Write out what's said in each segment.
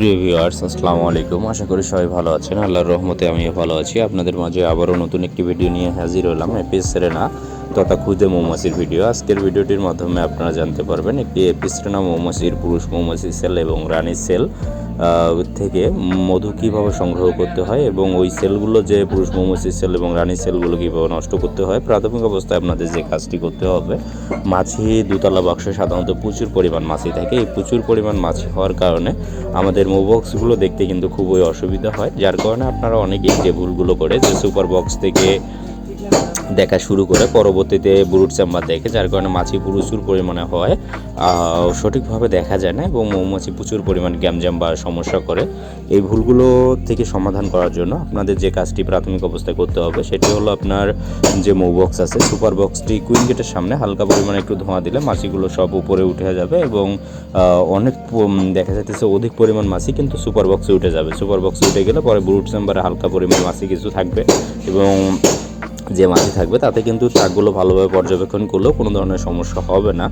প্রিয় ভিউয়ার্স, আসসালামু আলাইকুম। আশা করি সবাই ভালো আছেন। আল্লাহর রহমতে আমিও ভালো আছি। আপনাদের মাঝে আবারও নতুন একটি ভিডিও নিয়ে হাজির হলাম। এপিস সেরেনা তথা খুদে মৌমাছির ভিডিও। আজকের ভিডিওটির মাধ্যমে আপনারা জানতে পারবেন একটি এপিস সেরেনা মৌমাছির, পুরুষ মৌমাছি সেল এবং রানী সেল থেকে মধু কীভাবে সংগ্রহ করতে হয় এবং ওই সেলগুলো যে পুরুষ মৌমাছির সেল এবং রানী সেলগুলো কীভাবে নষ্ট করতে হয়, প্রাথমিক অবস্থায় আপনাদের যে কাজটি করতে হবে, মাছি দুতলা বাক্সে সাধারণত প্রচুর পরিমাণ মাছি থাকে। এই প্রচুর পরিমাণ মাছি হওয়ার কারণে আমাদের মোবক্সগুলো দেখতে কিন্তু খুবই অসুবিধা হয়। যার কারণে আপনারা অনেকেই যে ভুলগুলো করে, যে সুপার বক্স থেকে দেখা শুরু করে পরবর্তীতে ব্রুট চেম্বার দেখে, যার কারণে মাছি প্রচুর পরিমাণে হয়। সঠিকভাবে দেখা যায় না এবং মৌমাছি প্রচুর পরিমাণ গ্যামজাম বা সমস্যা করে। এই ভুলগুলো থেকে সমাধান করার জন্য আপনাদের যে কাজটি প্রাথমিক অবস্থায় করতে হবে, সেটি হলো আপনার যে মৌ বক্স আছে, সুপার বক্সটি কুইন গেটের সামনে হালকা পরিমাণে একটু ধোঁয়া দিলে মাছিগুলো সব উপরে উঠে যাবে এবং অনেক দেখা যাইতেছে অধিক পরিমাণ মাছি কিন্তু সুপার বক্সে উঠে যাবে। সুপার বক্সে উঠে গেলে পরে ব্রুট চেম্বারে হালকা পরিমাণ মাছি কিছু থাকবে এবং যে মাটি থাকবে তাতে কিন্তু চাকগুলো ভালোভাবে পর্যবেক্ষণ করলেও কোনো ধরনের সমস্যা হবে না।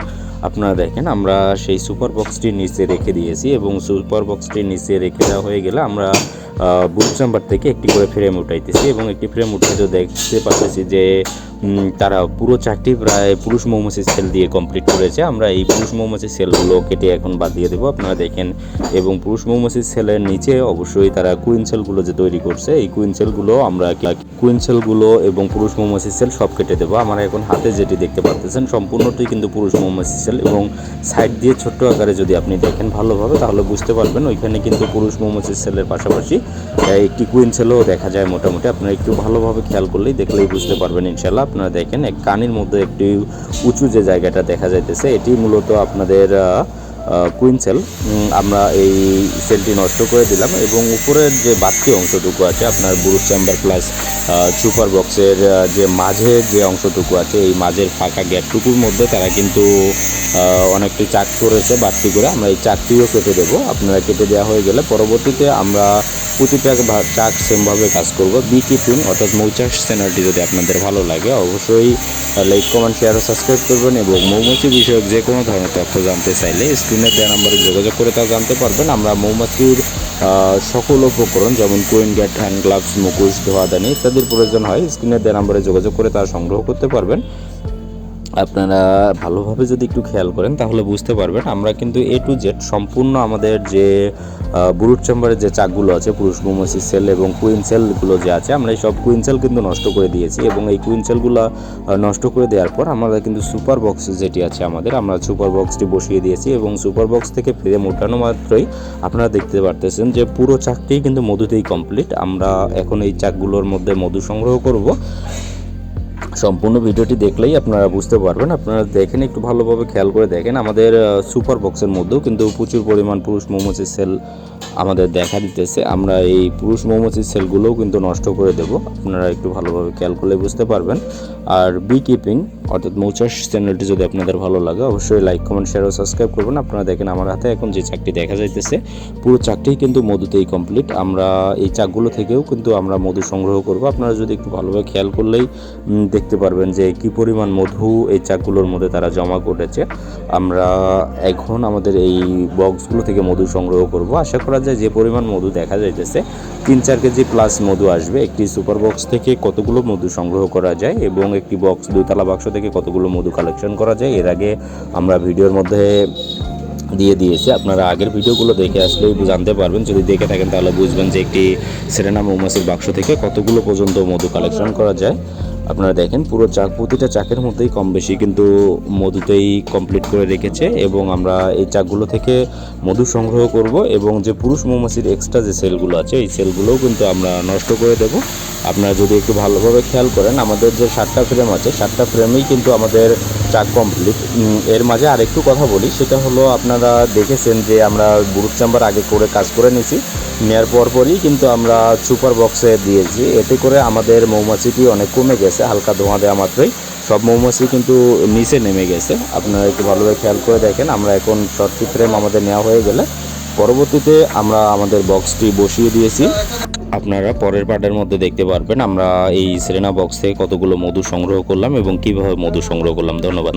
আপনারা দেখেন, আমরা সেই সুপার বক্সটি নিচে রেখে দিয়েছি এবং সুপার বক্সটি নিচে রেখে দেওয়া হয়ে গেলে আমরা বুট চেম্বার থেকে একটি করে ফ্রেম উঠাইতেছি এবং একটি ফ্রেম উঠাইতে দেখতে পাচ্ছি যে তারা পুরো চারটি প্রায় পুরুষ মৌমাছি সেল দিয়ে কমপ্লিট করেছে। আমরা এই পুরুষ মৌমাছি সেলগুলো কেটে এখন বাদ দিয়ে দেবো। আপনারা দেখেন, এবং পুরুষ মৌমাছি সেলের নিচে অবশ্যই তারা কুইন সেলগুলো যে তৈরি করছে, এই কুইন সেলগুলো আমরা কুইন সেলগুলো এবং পুরুষ মৌমাছি সেল সব কেটে দেবো। আমরা এখন হাতে যেটি দেখতে পাচ্ছেন সম্পূর্ণটাই কিন্তু পুরুষ মৌমাছি সেল এবং সাইড দিয়ে ছোট্ট আকারে যদি আপনি দেখেন ভালোভাবে, তাহলে বুঝতে পারবেন ওইখানে কিন্তু পুরুষ মৌমাছি সেলের পাশাপাশি একটি কুইন সেলও দেখা যায় মোটামুটি। আপনারা একটু ভালোভাবে খেয়াল করলেই দেখলেই বুঝতে পারবেন ইনশাল্লাহ আপনারা দেখেন এক কানির মধ্যে একটি উঁচু যে জায়গাটা দেখা যাইতেছে, এটি মূলত আপনাদের কুইন সেল আমরা এই সেলটি নষ্ট করে দিলাম এবং উপরের যে বাড়তি অংশটুকু আছে, আপনার বুরুষ চেম্বার প্লাস সুপার বক্সের যে মাঝের যে অংশটুকু আছে, এই মাঝের ফাঁকা গ্যাপটুকুর মধ্যে তারা কিন্তু অনেকটি চাক করেছে বাড়তি করে। আমরা এই চাকটিও কেটে দেবো। আপনারা কেটে দেওয়া হয়ে গেলে পরবর্তীতে আমরা প্রতিটা চাক সেমভাবে কাজ করব। বি কিপিং অর্থাৎ মৌচাষ চ্যানেলটি যদি আপনাদের ভালো লাগে, অবশ্যই লাইক, কমেন্ট, শেয়ার ও সাবস্ক্রাইব করবেন এবং মৌমাছি বিষয়ক যে কোনো ধরনের তথ্য জানতে চাইলে স্ক্রিনে দেওয়া নাম্বারে যোগাযোগ করে তা জানতে পারবেন। আমরা মৌমাছির সকল উপকরণ যেমন কোয়েন গ্যাট, হ্যান্ড গ্লাভস মুকুশ ধোয়াদানি ইত্যাদির প্রয়োজন হয়। স্ক্রিনে দেওয়া নাম্বারে যোগাযোগ করে তা সংগ্রহ করতে পারবেন। আপনারা ভালোভাবে যদি একটু খেয়াল করেন, তাহলে বুঝতে পারবেন আমরা কিন্তু এ টু জেড সম্পূর্ণ আমাদের যে বুরুট চেম্বারের যে চাকগুলো আছে, পুরুষ মৌমাছি সেল এবং কুইন সেলগুলো যে আছে, আমরা এই সব কুইন সেল কিন্তু নষ্ট করে দিয়েছি এবং এই কুইন সেলগুলো নষ্ট করে দেওয়ার পর আমরা কিন্তু সুপার বক্স যেটি আছে আমাদের, আমরা সুপার বক্সটি বসিয়ে দিয়েছি এবং সুপার বক্স থেকে ফিরে মোটানো মাত্রই আপনারা দেখতে পারতেছেন যে পুরো চাকটি কিন্তু মধুতেই কমপ্লিট আমরা এখন এই চাকগুলোর মধ্যে মধু সংগ্রহ করব। সম্পূর্ণ ভিডিওটি দেখলেই আপনারা বুঝতে পারবেন। আপনারা দেখেন, একটু ভালোভাবে খেয়াল করে দেখেন। আমাদের সুপার বক্সের মধ্যেও কিন্তু প্রচুর পরিমাণ পুরুষ মৌমাছির সেল আমাদের দেখা দিতেছে। আমরা এই পুরুষ মৌমাছির সেলগুলোও কিন্তু নষ্ট করে দেব। আপনারা একটু ভালোভাবে খেয়াল করলে বুঝতে পারবেন। আর বি কিপিং অর্থাৎ মৌচাষ চ্যানেলটি যদি আপনাদের ভালো লাগে, অবশ্যই লাইক কমেন্ট শেয়ার ও সাবস্ক্রাইব করবেন। আপনারা দেখেন, আমার হাতে এখন যে চাকটি দেখা যাইতেছে, পুরো চাকটি কিন্তু মধুতেই কমপ্লিট আমরা এই চাকগুলো থেকেও কিন্তু আমরা মধু সংগ্রহ করব। আপনারা যদি একটু ভালোভাবে খেয়াল করলেই দেখতে পারবেন যে কি পরিমাণ মধু এই চাকগুলোর মধ্যে তারা জমা করেছে। আমরা এখন আমাদের এই বক্সগুলো থেকে মধু সংগ্রহ করব। আশা করা যায় যে পরিমাণ মধু দেখা যাইতেছে, তিন চার কেজি প্লাস মধু আসবে। একটি সুপার বক্স থেকে কতগুলো মধু সংগ্রহ করা যায় এবং একটি বক্স দুইতলা বাক্স থেকে কতগুলো মধু কালেকশন করা যায়, এর আগে আমরা ভিডিওর মধ্যে দিয়ে দিয়েছি। আপনারা আগের ভিডিওগুলো দেখে আসলেই জানতে পারবেন। যদি দেখে থাকেন তাহলে বুঝবেন যে একটি সেরেনা মৌমাছির বাক্স থেকে কতগুলো পর্যন্ত মধু কালেকশন করা যায়। আপনারা দেখেন, পুরো চাক, প্রতিটা চাকের মধ্যেই কম বেশি কিন্তু মধুতেই কমপ্লিট করে রেখেছে এবং আমরা এই চাকগুলো থেকে মধু সংগ্রহ করব এবং যে পুরুষ মৌমাছির এক্সট্রা যে সেলগুলো আছে, এই সেলগুলোও কিন্তু আমরা নষ্ট করে দেব। আপনারা যদি একটু ভালোভাবে খেয়াল করেন, আমাদের যে সাতটা ফ্রেম আছে, সাতটা ফ্রেমেই কিন্তু আমাদের চাক কমপ্লিট এর মাঝে আরেকটু কথা বলি, সেটা হলো আপনারা দেখেছেন যে আমরা বুরুট চাম্বার আগে করে কাজ করে নিয়েছি। নেওয়ার পরপরই কিন্তু আমরা সুপার বক্সে দিয়েছি। এতে করে আমাদের মৌমাছিটি অনেক কমে গেছে, হালকা ধোঁয়া দেওয়া মাত্রই। সব মৌমাছি কিন্তু নিচে নেমে গেছে। আপনারা একটু ভালোভাবে খেয়াল করে দেখেন, আমরা এখন শর্টটি ফ্রেম আমাদের নেওয়া হয়ে গেলে পরবর্তীতে আমরা আমাদের বক্সটি বসিয়ে দিয়েছি। আপনারা পরের পার্টের মধ্যে দেখতে পারবেন, আমরা এই সেরেনা বক্স কতগুলো মধু সংগ্রহ করলাম এবং কীভাবে মধু সংগ্রহ করলাম। ধন্যবাদ।